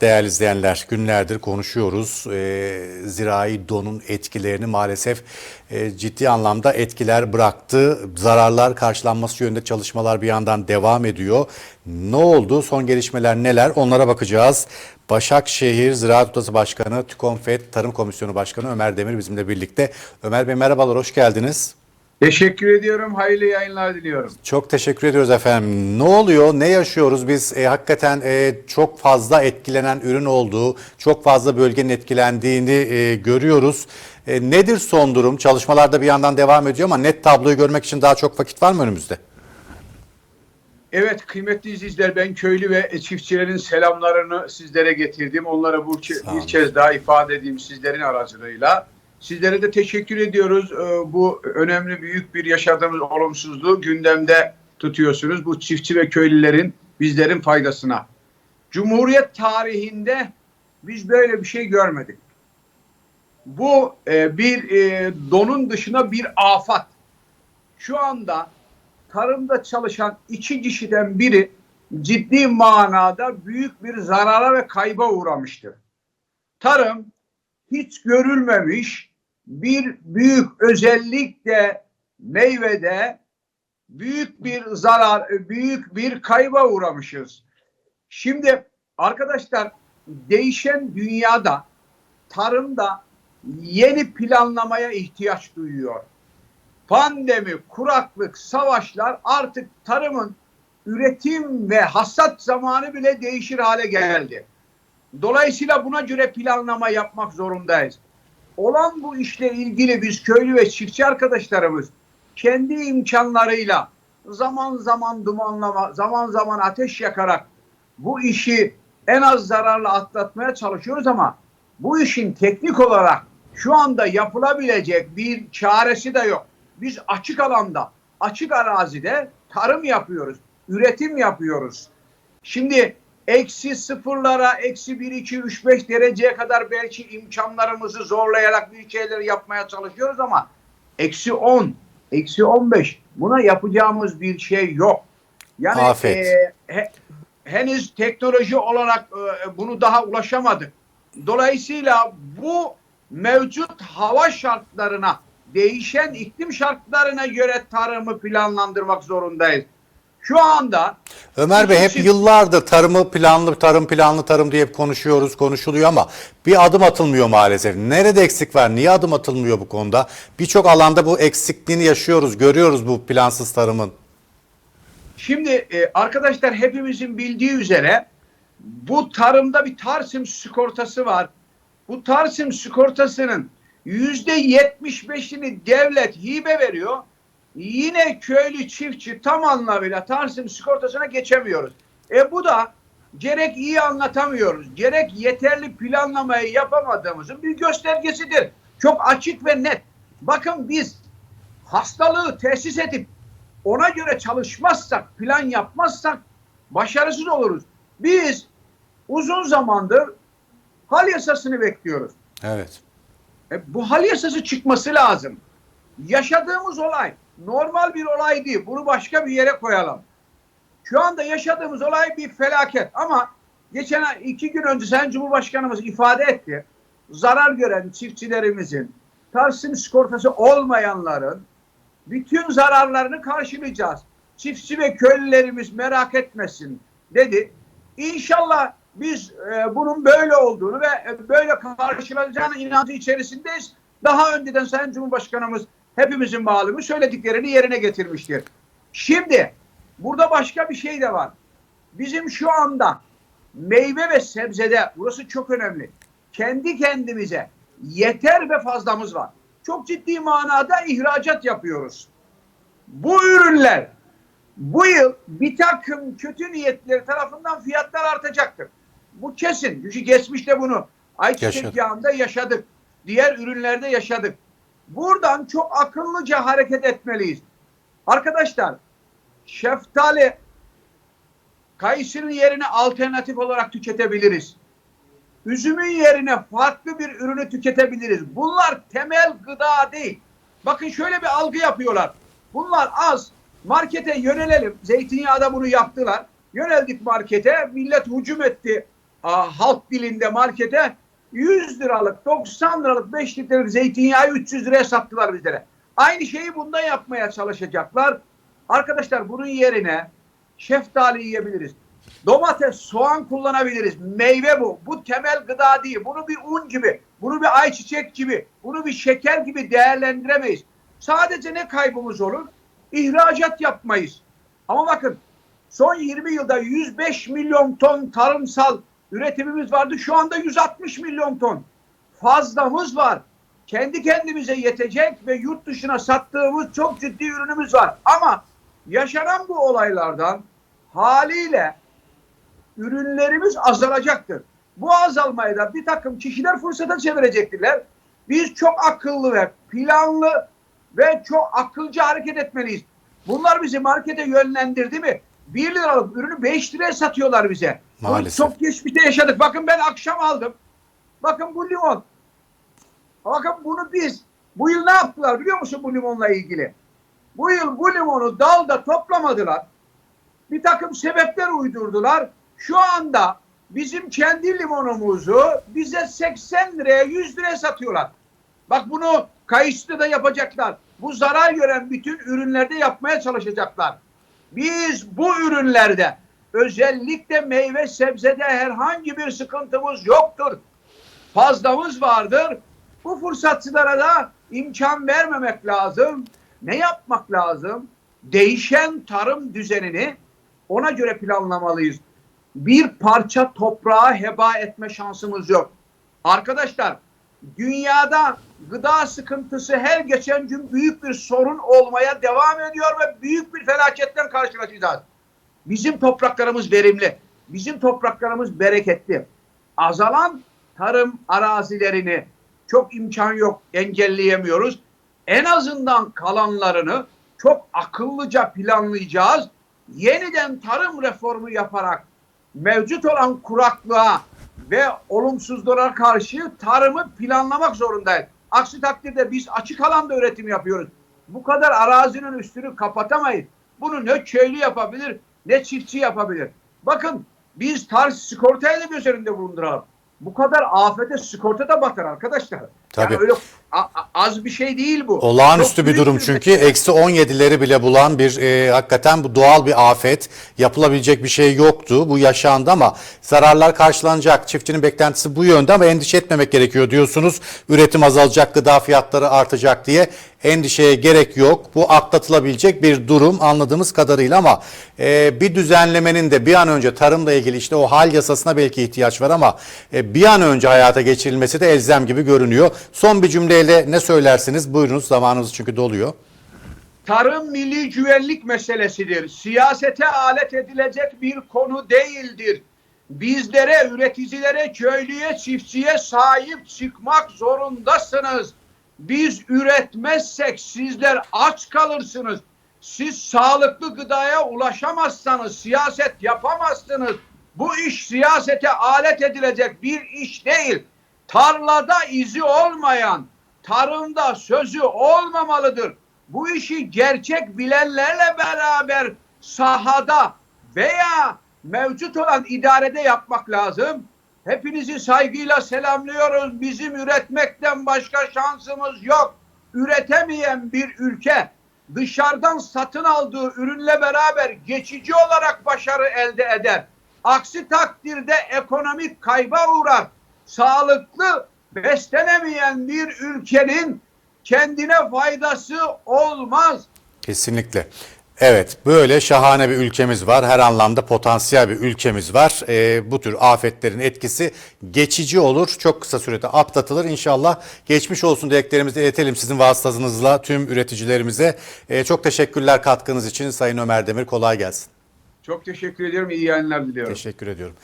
Değerli izleyenler, günlerdir konuşuyoruz. Ee, zirai donun etkilerini maalesef e, ciddi anlamda etkiler bıraktı. Zararlar karşılanması yönünde çalışmalar bir yandan devam ediyor. Ne oldu? Son gelişmeler neler? Onlara bakacağız. Başakşehir Ziraat Odası Başkanı, TÜKOMFED Tarım Komisyonu Başkanı Ömer Demir bizimle birlikte. Ömer Bey merhabalar, hoş geldiniz. Teşekkür ediyorum. Hayırlı yayınlar diliyorum. Çok teşekkür ediyoruz efendim. Ne oluyor, ne yaşıyoruz biz? E, hakikaten e, çok fazla etkilenen ürün olduğu, çok fazla bölgenin etkilendiğini e, görüyoruz. E, nedir son durum? Çalışmalar da bir yandan devam ediyor ama net tabloyu görmek için daha çok vakit var mı önümüzde? Evet kıymetli izleyiciler ben köylü ve çiftçilerin selamlarını sizlere getirdim. Onlara bu bir kez daha ifade edeyim sizlerin aracılığıyla. Sizlere de teşekkür ediyoruz. Ee, Bu önemli büyük bir yaşadığımız olumsuzluğu gündemde tutuyorsunuz. Bu çiftçi ve köylülerin bizlerin faydasına. Cumhuriyet tarihinde biz böyle bir şey görmedik. Bu e, bir e, donun dışına bir afat. Şu anda tarımda çalışan iki kişiden biri ciddi manada büyük bir zarara ve kayba uğramıştır. Tarım hiç görülmemiş bir büyük özellikle meyvede büyük bir zarar, büyük bir kayba uğramışız. Şimdi arkadaşlar değişen dünyada tarımda yeni planlamaya ihtiyaç duyuyor pandemi, kuraklık, savaşlar artık tarımın üretim ve hasat zamanı bile değişir hale geldi. Dolayısıyla buna göre planlama yapmak zorundayız. Olan bu işle ilgili biz köylü ve çiftçi arkadaşlarımız kendi imkanlarıyla zaman zaman dumanlama, zaman zaman ateş yakarak bu işi en az zararla atlatmaya çalışıyoruz ama bu işin teknik olarak şu anda yapılabilecek bir çaresi de yok. Biz açık alanda, açık arazide tarım yapıyoruz, üretim yapıyoruz. Şimdi eksi sıfırlara, eksi bir, iki, üç, beş dereceye kadar belki imkanlarımızı zorlayarak bir şeyler yapmaya çalışıyoruz ama eksi on, eksi on beş buna yapacağımız bir şey yok. Yani Afet. e, he- henüz teknoloji olarak e, bunu daha ulaşamadık. Dolayısıyla bu mevcut hava şartlarına, değişen iklim şartlarına göre tarımı planlandırmak zorundayız. Şu anda Ömer Bey hep Çift- yıllardır tarımı planlı tarım planlı tarım diye hep konuşuyoruz konuşuluyor ama bir adım atılmıyor maalesef. Nerede eksik var? Niye adım atılmıyor bu konuda? Birçok alanda bu eksikliğini yaşıyoruz, görüyoruz bu plansız tarımın. Şimdi e, arkadaşlar hepimizin bildiği üzere bu tarımda bir Tarsim sigortası var. Bu Tarsim sigortasının yüzde yetmiş beşini devlet hibe veriyor. Yine köylü çiftçi tam anlamıyla Tarsim sigortasına geçemiyoruz. E bu da gerek iyi anlatamıyoruz, gerek yeterli planlamayı yapamadığımızın bir göstergesidir. Çok açık ve net. Bakın biz hastalığı tesis edip ona göre çalışmazsak, plan yapmazsak başarısız oluruz. Biz uzun zamandır hal yasasını bekliyoruz. Evet. E, bu hal yasası çıkması lazım. Yaşadığımız olay normal bir olay. Bunu başka bir yere koyalım. Şu anda yaşadığımız olay bir felaket ama geçen iki gün önce Sayın Cumhurbaşkanımız ifade etti. Zarar gören çiftçilerimizin, Tarsim sigortası olmayanların bütün zararlarını karşılayacağız. Çiftçi ve köylülerimiz merak etmesin dedi. İnşallah biz e, bunun böyle olduğunu ve e, böyle karşılanacağına inancı içerisindeyiz. Daha önceden Sayın Cumhurbaşkanımız hepimizin malumu söylediklerini yerine getirmiştir. Şimdi burada başka bir şey de var. Bizim şu anda meyve ve sebzede burası çok önemli. Kendi kendimize yeter ve fazlamız var. Çok ciddi manada ihracat yapıyoruz. Bu ürünler bu yıl bir takım kötü niyetleri tarafından fiyatlar artacaktır. Bu kesin. Çünkü geçmişte bunu ayçiçek yağında yaşadık. Diğer ürünlerde yaşadık. Buradan çok akıllıca hareket etmeliyiz. Arkadaşlar şeftali kayısının yerine alternatif olarak tüketebiliriz. Üzümün yerine farklı bir ürünü tüketebiliriz. Bunlar temel gıda değil. Bakın şöyle bir algı yapıyorlar. Bunlar az. Markete yönelelim. Zeytinyağı da bunu yaptılar. Yöneldik markete. Millet hücum etti. a, halk dilinde markete 100 liralık 90 liralık 5 litrelik zeytinyağı 300 liraya sattılar bizlere. Aynı şeyi bunda yapmaya çalışacaklar. Arkadaşlar bunun yerine şeftali yiyebiliriz. Domates, soğan kullanabiliriz. Meyve bu. Bu temel gıda değil. Bunu bir un gibi, bunu bir ayçiçek gibi, bunu bir şeker gibi değerlendiremeyiz. Sadece ne kaybımız olur? İhracat yapmayız. Ama bakın son 20 yılda 105 milyon ton tarımsal üretimimiz vardı. Şu anda 160 milyon ton. Fazlamız var. Kendi kendimize yetecek ve yurt dışına sattığımız çok ciddi ürünümüz var. Ama yaşanan bu olaylardan haliyle ürünlerimiz azalacaktır. Bu azalmayı da bir takım kişiler fırsata çevirecektirler. Biz çok akıllı ve planlı ve çok akılcı hareket etmeliyiz. Bunlar bizi markete yönlendirdi mi? 1 liralık ürünü 5 liraya satıyorlar bize. Bunu Maalesef. Çok geçmişte yaşadık. Bakın ben akşam aldım. Bakın bu limon. Bakın bunu biz bu yıl ne yaptılar biliyor musun bu limonla ilgili? Bu yıl bu limonu dalda toplamadılar. Bir takım sebepler uydurdular. Şu anda bizim kendi limonumuzu bize 80 liraya 100 liraya satıyorlar. Bak bunu kayısıda da yapacaklar. Bu zarar gören bütün ürünlerde yapmaya çalışacaklar. Biz bu ürünlerde özellikle meyve sebzede herhangi bir sıkıntımız yoktur. Fazlamız vardır. Bu fırsatçılara da imkan vermemek lazım. Ne yapmak lazım? Değişen tarım düzenini ona göre planlamalıyız. Bir parça toprağı heba etme şansımız yok. Arkadaşlar dünyada gıda sıkıntısı her geçen gün büyük bir sorun olmaya devam ediyor ve büyük bir felaketten karşılaşacağız. Bizim topraklarımız verimli. Bizim topraklarımız bereketli. Azalan tarım arazilerini çok imkan yok engelleyemiyoruz. En azından kalanlarını çok akıllıca planlayacağız. Yeniden tarım reformu yaparak mevcut olan kuraklığa ve olumsuzluğa karşı tarımı planlamak zorundayız. Aksi takdirde biz açık alanda üretim yapıyoruz. Bu kadar arazinin üstünü kapatamayız. Bunu ne köylü yapabilir ne çiftçi yapabilir. Bakın biz tarz sigortayı da göz önünde bulunduralım. Bu kadar afete sigorta da batar arkadaşlar. Tabii. Yani öyle az bir şey değil bu. Olağanüstü Çok bir durum çünkü eksi 17'leri bile bulan bir e, hakikaten bu doğal bir afet. Yapılabilecek bir şey yoktu. Bu yaşandı ama zararlar karşılanacak. Çiftçinin beklentisi bu yönde ama endişe etmemek gerekiyor diyorsunuz. Üretim azalacak, gıda fiyatları artacak diye endişeye gerek yok. Bu atlatılabilecek bir durum anladığımız kadarıyla ama e, bir düzenlemenin de bir an önce tarımla ilgili işte o hal yasasına belki ihtiyaç var ama e, bir an önce hayata geçirilmesi de elzem gibi görünüyor. Son bir cümleyle ne söylersiniz? Buyurunuz zamanımız çünkü doluyor. Tarım milli güvenlik meselesidir. Siyasete alet edilecek bir konu değildir. Bizlere, üreticilere, köylüye, çiftçiye sahip çıkmak zorundasınız. Biz üretmezsek sizler aç kalırsınız. Siz sağlıklı gıdaya ulaşamazsanız siyaset yapamazsınız. Bu iş siyasete alet edilecek bir iş değil. Tarlada izi olmayan, tarımda sözü olmamalıdır. Bu işi gerçek bilenlerle beraber sahada veya mevcut olan idarede yapmak lazım. Hepinizi saygıyla selamlıyoruz. Bizim üretmekten başka şansımız yok. Üretemeyen bir ülke dışarıdan satın aldığı ürünle beraber geçici olarak başarı elde eder. Aksi takdirde ekonomik kayba uğrar. Sağlıklı beslenemeyen bir ülkenin kendine faydası olmaz. Kesinlikle. Evet böyle şahane bir ülkemiz var. Her anlamda potansiyel bir ülkemiz var. Ee, bu tür afetlerin etkisi geçici olur. Çok kısa sürede atlatılır. İnşallah geçmiş olsun dileklerimizi iletelim sizin vasıtanızla tüm üreticilerimize. Ee, çok teşekkürler katkınız için Sayın Ömer Demir. Kolay gelsin. Çok teşekkür ediyorum. İyi yayınlar diliyorum. Teşekkür ediyorum.